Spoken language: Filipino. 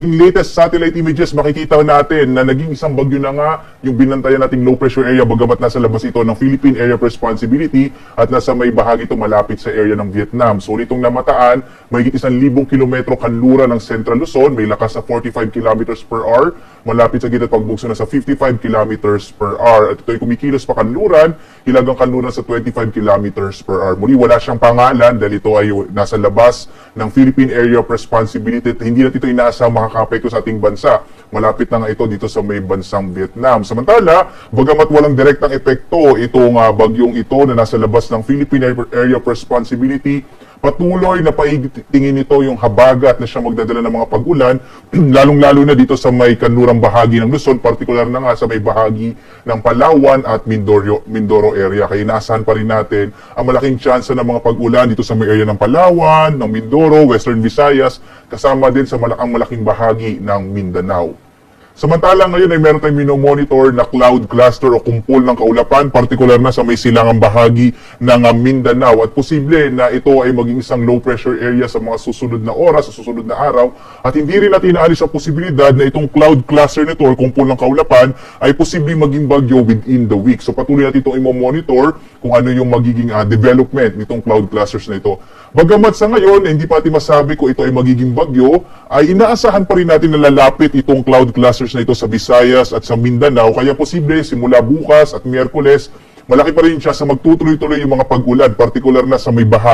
Yung latest satellite images, makikita natin na naging isang bagyo na nga yung binantayan nating low pressure area bagamat nasa labas ito ng Philippine Area of Responsibility at nasa may bahagi ito malapit sa area ng Vietnam. So nitong namataan, may isang libong kilometro kanlura ng Central Luzon, may lakas sa 45 kilometers per hour, malapit sa gitna pagbugso na sa 55 kilometers per hour. At ito'y kumikilos pa kanluran, hilagang kanluran sa 25 kilometers per hour. Muli, wala siyang pangalan dahil ito ay nasa labas ng Philippine Area of Responsibility hindi natin ito inaasang makakapekto sa ating bansa. Malapit na nga ito dito sa may bansang Vietnam. Samantala, bagamat walang direktang epekto itong ah, bagyong ito na nasa labas ng Philippine Area of Responsibility, patuloy na paitingin nito yung habagat na siya magdadala ng mga pag-ulan, lalong-lalo na dito sa may kanlurang bahagi ng Luzon, partikular na nga sa may bahagi ng Palawan at Mindoro, Mindoro area. Kaya inaasahan pa rin natin ang malaking tsansa ng mga pag-ulan dito sa may area ng Palawan, ng Mindoro, Western Visayas, kasama din sa malakang malaking bahagi ng Mindanao. Samantala ngayon ay meron tayong minomonitor na cloud cluster o kumpol ng kaulapan, partikular na sa may silangang bahagi ng ah, Mindanao at posible na ito ay maging isang low pressure area sa mga susunod na oras, sa susunod na araw at hindi rin natin inaalis ang posibilidad na itong cloud cluster nito o kumpol ng kaulapan ay posible maging bagyo within the week. So patuloy natin itong i-monitor kung ano yung magiging ah, development nitong cloud clusters na ito. Bagamat sa ngayon, hindi pa natin masabi kung ito ay magiging bagyo, ay inaasahan pa rin natin na lalapit itong cloud clusters na ito sa Visayas at sa Mindanao. Kaya posible simula bukas at Miyerkules, malaki pa rin siya sa magtutuloy-tuloy yung mga pag-ulan, partikular na sa may bahagi